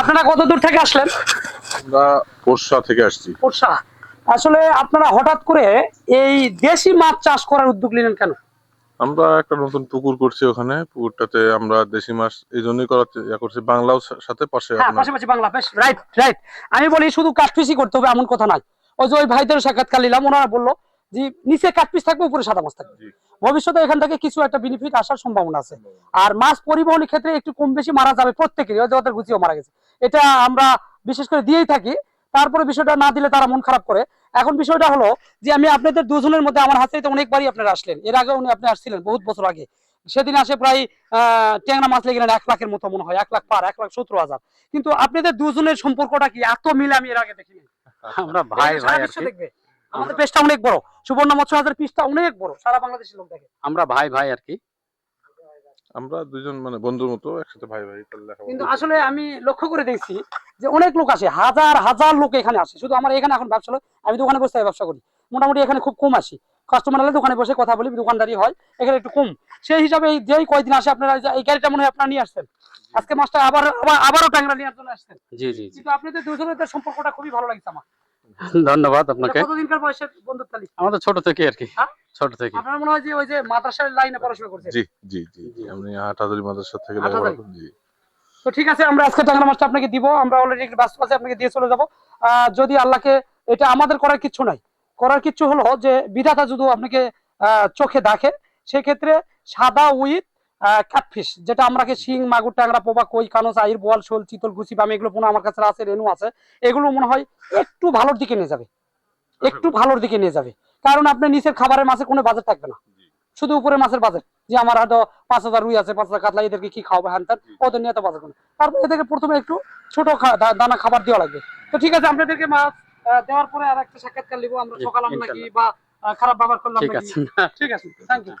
আপনারা কত দূর থেকে আসলেন? আমরা পোরশা থেকে আসছি। পোরশা। আসলে আপনারা হঠাৎ করে এই দেশি মাছ চাষ করার উদ্যোগ নিলেন কেন? আমরা একটা নতুন পুকুর করছি ওখানে। পুকুরটাতে আমরা দেশি মাছ এই জন্যই করার ইয়া করছি। বাংলাও সাথে পাশে হ্যাঁ পাশাপাশি বাংলা। বেশ রাইট রাইট আমি বলি শুধু কাঠপিসই করতে হবে এমন কথা নাই ওই যে ওই ভাইদের সাক্ষাৎকার নিলাম ওনারা বলল যে নিচে কাঠপিস থাকবে উপরে সাদা মাছ থাকবে। ভবিষ্যতে এখান থেকে কিছু একটা বেনিফিট আসার সম্ভাবনা আছে। আর মাছ পরিবহনের ক্ষেত্রে একটু কম বেশি মারা যাবে প্রত্যেকেরই যে ওদের গুছিও মারা গেছে। এটা আমরা বিশেষ করে দিয়েই থাকি। তারপরে বিষয়টা না দিলে তারা মন খারাপ করে। এখন বিষয়টা হলো যে আমি আপনাদের দুজনের মধ্যে আমার হাতে তো অনেকবারই আপনারা আসলেন। এর আগে উনি আপনি আসছিলেন বহুত বছর আগে। সেদিন আসে প্রায় আহ ট্যাংরা মাছ লেগে এক লাখের মতো মনে হয় এক লাখ পার এক লাখ সত্তর হাজার। কিন্তু আপনাদের দুজনের সম্পর্কটা কি? এত মিলে আমি এর আগে দেখিনি। আমরা ভাই ভাই দেখবে। আমাদের পেজটা অনেক বড়। সুবর্ণ মৎস্য হাজার পিসটা অনেক বড় সারা বাংলাদেশের লোক দেখে। আমরা ভাই ভাই আর কি। আমরা দুজন মানে বন্ধুর মতো একসাথে ভাই ভাই কিন্তু আসলে আমি লক্ষ্য করে দেখছি যে অনেক লোক আসে হাজার হাজার লোক এখানে আসে। শুধু আমার এখানে এখন ব্যবসা হলো আমি দোকানে বসে ব্যবসা করি। মোটামুটি এখানে খুব কম আসি। কাস্টমার হলে দোকানে বসে কথা বলি দোকানদারি হয় এখানে একটু কম। সেই হিসাবে এই যেই কয়দিন আসে আপনারা এই গাড়িটা মনে হয় আপনারা নিয়ে আসছেন। আজকে মাছটা আবার আবার আবারও ট্যাংরা নেওয়ার জন্য আসছেন। জি জি জি। কিন্তু আপনাদের দুজনের সম্পর্কটা খুবই ভালো লাগছে আমার। ধন্যবাদ আপনাকে। কতদিনকার বয়সের বন্ধুত্বালি আমাদের ছোট থেকে আর কি হ্যাঁ? ছোট থেকে। আপনার মনে হয় যে ওই যে মাদ্রাসার লাইনে পড়াশোনা করছেন? জি জি জি আমি হাটাদারি মাদ্রাসা থেকে লেখাপড়া জি। তো ঠিক আছে আমরা আজকে ট্যাংরা মাছটা আপনাকে দিব আমরা অলরেডি একটু ব্যস্ত আছি আপনাকে দিয়ে চলে যাব। আহ, যদি আল্লাহকে এটা আমাদের করার কিছু নাই করার কিচ্ছু হলো যে বিধাতা যদি আপনাকে আহ, চোখে দেখে সেক্ষেত্রে সাদা উইথ কাটফিস যেটা আমরাকে শিং মাগুর ট্যাংরা পোবা কই কানস আইর বোয়াল শোল চিতল ঘুষি বাম এগুলো পুনঃ আমার কাছে আছে রেনু আছে। এগুলো মনে হয় একটু ভালোর দিকে নিয়ে যাবে। একটু ভালোর দিকে নিয়ে যাবে। কারণ আপনি নিচের খাবারের মাছের কোনো বাজার থাকবে না। শুধু উপরে মাছের বাজার যে আমার হয়তো পাঁচ হাজার রুই আছে পাঁচ হাজার কাতলা এদেরকে কি খাওয়াবে হ্যান ত্যান, ওদের নিয়ে তো বাজার কোনো তারপর এদেরকে প্রথমে একটু ছোট দানা খাবার দেওয়া লাগবে। তো ঠিক আছে আপনাদেরকে মাছ দেওয়ার পরে আর একটা সাক্ষাৎকার নিবো। আমরা সকাল নাকি ইনশাল্লাহ। বা খারাপ ব্যবহার করলাম ঠিক আছে। ঠিক আছে। Thank you